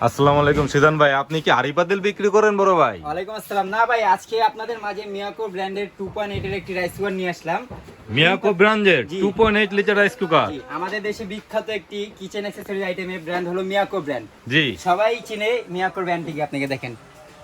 আসসালামু আলাইকুম সিদান ভাই আপনি কি আরি পাতিল বিক্রি করেন বড় ভাই? ওয়ালাইকুম আসসালাম। না ভাই আজকে আপনাদের মাঝে মিয়াকো ব্র্যান্ডের 2.8 এর একটি রাইস কুকার নিয়ে আসলাম। মিয়াকো ব্র্যান্ডের জি। 2.8 লিটার রাইস কুকার আমাদের দেশে বিখ্যাত একটি কিচেন অ্যাকসেসরিজ আইটেমের ব্র্যান্ড হলো মিয়াকো ব্র্যান্ড জি। সবাই চিনে মিয়াকোর ব্র্যান্ডটিকে আপনাকে দেখেন।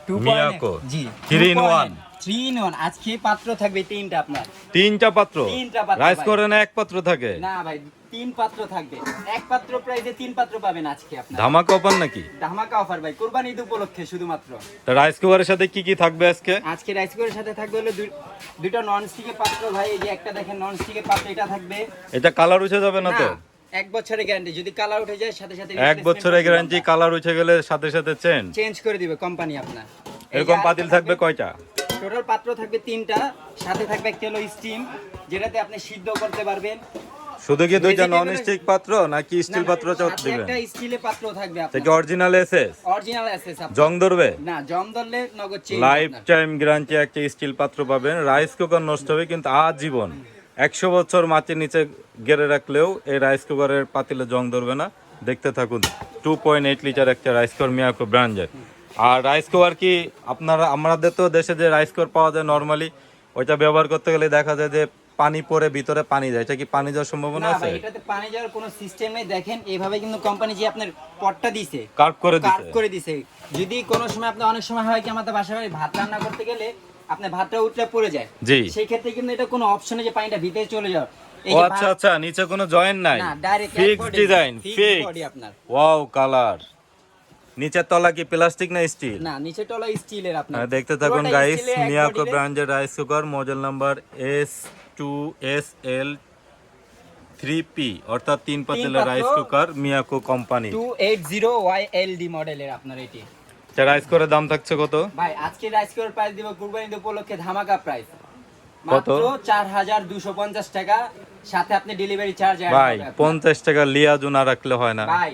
Two point- Miyako. G 3 in one। Three in one আজকে পাত্র থাকবে তিনটা আপনার। তিনটা পাত্র? তিনটা পাত্র রাইস করে না এক পাত্র থাকে? না ভাই তিন পাত্র থাকবে। এক পাত্র প্রাইসে তিন পাত্র পাবেন আজকে আপনার। ধামাকা অফার নাকি? ধামাকা অফার ভাই কোরবানি ঈদ উপলক্ষে শুধুমাত্র। তা রাইস কুকারের সাথে কি কি থাকবে আজকে? আজকে রাইস কুকারের সাথে থাকবে হলো দুই- নন স্টিকের পাত্র ভাই এই যে একটা দেখেন নন স্টিকের পাত্র এটা থাকবে। এটা কালার উঠে যাবে না তো? এক বছরের গ্যারান্টি যদি কালার উঠে যায় সাথে সাথে এক বছরের গ্যারান্টি কালার উঠে গেলে সাথে সাথে চেঞ্জ চেঞ্জ করে দিবে কোম্পানি আপনার। এরকম পাতিল থাকবে কয়টা? টোটাল পাত্র থাকবে তিনটা সাথে থাকবে একটা হলো স্টিম যেটাতে আপনি সিদ্ধ করতে পারবেন। শুধু কি দুইটা নন স্টিক পাত্র নাকি স্টিল পাত্র চাও দিবেন? একটা স্টিলের পাত্র থাকবে আপনার। কি অরিজিনাল এসএস অরিজিনাল অ্যাসেস জং ধরবে? না জম ধরলে নগদ চেঞ্জ লাইফ টাইম গ্যারান্টি একটা স্টিল পাত্র পাবেন। রাইস কুকার নষ্ট হবে কিন্তু আজীবন। একশো বছর মাটির নিচে গেড়ে রাখলেও এই রাইস কুকারের পাতিলে জং ধরবে না। দেখতে থাকুন টু পয়েন্ট এইট লিটার একটা রাইস কুকার মিয়াকো ব্র্যান্ডের আর রাইস কুকার কি আপনারা আমাদের তো দেশে যে রাইস কুকার পাওয়া যায় নর্মালি ওইটা ব্যবহার করতে গেলে দেখা যায় যে পানি পরে ভিতরে পানি যায়। এটা কি পানি যাওয়ার সম্ভাবনা আছে? ভাই এটাতে পানি যাওয়ার কোনো সিস্টেম নেই। দেখেন এইভাবে কিন্তু কোম্পানি যে আপনার পটটা দিছে কার্ভ করে কার্ভ দিচ্ছে করে দিছে। যদি কোনো সময় আপনি অনেক সময় হয় কি আমাদের বাসা বাড়ি ভাত রান্না করতে গেলে আপনার ভাতটা উঠলে পড়ে যায়। জি। সেই ক্ষেত্রে কিন্তু এটা কোনো অপশনে যে পানিটা ভিতরে চলে যাওয়ার। ও আচ্ছা আচ্ছা নিচে কোনো জয়েন্ট নাই। না ফিক্স ডিজাইন ফিক্স বডি আপনার। ওয়াও কালার নিচের তলা কি প্লাস্টিক না স্টিল? না নিচে টলা স্টিলের আপনার। হ্যাঁ, দেখতে থাকুন গাইস মিয়াকো ব্র্যান্ডের rice cooker model number S two S L three P অর্থাৎ তিন পাতিলের rice cooker Miyako company 280 YLD মডেলের আপনার এটি। রাইস করে দাম থাকছে কত? ভাই আজকে রাইস কুকার প্রাইস দিব কুরবানি উপলক্ষে ধামাকা প্রাইস কত? মাত্র 4250 টাকা। সাথে আপনি ডেলিভারি চার্জ ভাই পঞ্চাশ টাকা লিয়াজু না রাখলে হয় না। ভাই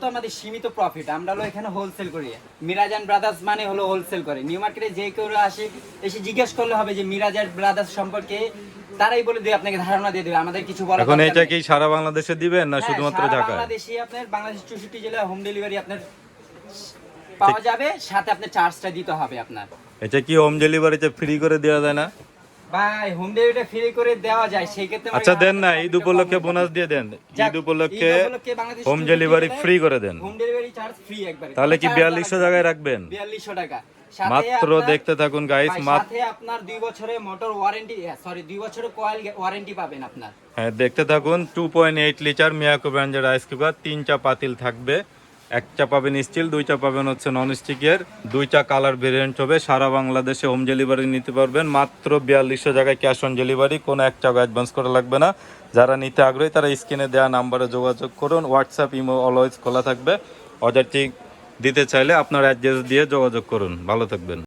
তো আমাদের সীমিত প্রফিট আমরা হলো এখানে হোলসেল করি। মিরাজান ব্রাদার্স মানে হলো হোলসেল করে। নিউ মার্কেটে যে কেউ আসে এসে জিজ্ঞেস করলে হবে যে মিরাজান ব্রাদার্স সম্পর্কে তারাই বলে দেবে আপনাকে ধারণা দিয়ে দেবে। আমাদের কিছু বলা এখন এটা কি সারা বাংলাদেশে দিবেন না হ্যাঁ, শুধুমাত্র ঢাকায়? বাংলাদেশে আপনার বাংলাদেশ চৌষট্টি জেলায় হোম ডেলিভারি আপনার পাওয়া যাবে সাথে আপনার চার্জটা দিতে হবে আপনার। এটা কি হোম ডেলিভারিতে ফ্রি করে দেওয়া যায় না? ভাই হোম ডেলিভারিটা ফ্রি করে দেওয়া যায় সেই ক্ষেত্রে আচ্ছা দেন না ঈদ উপলক্ষে বোনাস দিয়ে দেন। ঈদ উপলক্ষে হোম ডেলিভারি ফ্রি করে দেন। হোম ডেলিভারি চার্জ ফ্রি একবারে। তাহলে কি বিয়াল্লিশশো জায়গায় রাখবেন? টাকা। মাত্র দেখতে থাকুন গাইস মাত্র সাথে আপনার দুই বছরের মোটর ওয়ারেন্টি সরি দুই বছরের কয়েল ওয়ারেন্টি পাবেন আপনার। হ্যাঁ দেখতে থাকুন two point eight litre Miyako ব্র্যান্ডের রাইস কুকার তিনটা পাতিল থাকবে। একটা পাবেন স্টিল দুইটা পাবেন হচ্ছে নন স্টিকের দুইটা কালার ভেরিয়েন্ট হবে, সারা বাংলাদেশে হোম ডেলিভারি নিতে পারবেন। মাত্র বিয়াল্লিশশো জায়গায় ক্যাশ অন ডেলিভারি কোনো এক টাকা অ্যাডভান্স করা লাগবে না। যারা নিতে আগ্রহী, তারা স্ক্রিনে দেওয়া নাম্বারে যোগাযোগ করুন। হোয়াটসঅ্যাপ ইমো অলওয়েজ খোলা থাকবে। অর্ডারটি দিতে চাইলে আপনার অ্যাড্রেস দিয়ে যোগাযোগ করুন। ভালো থাকবেন।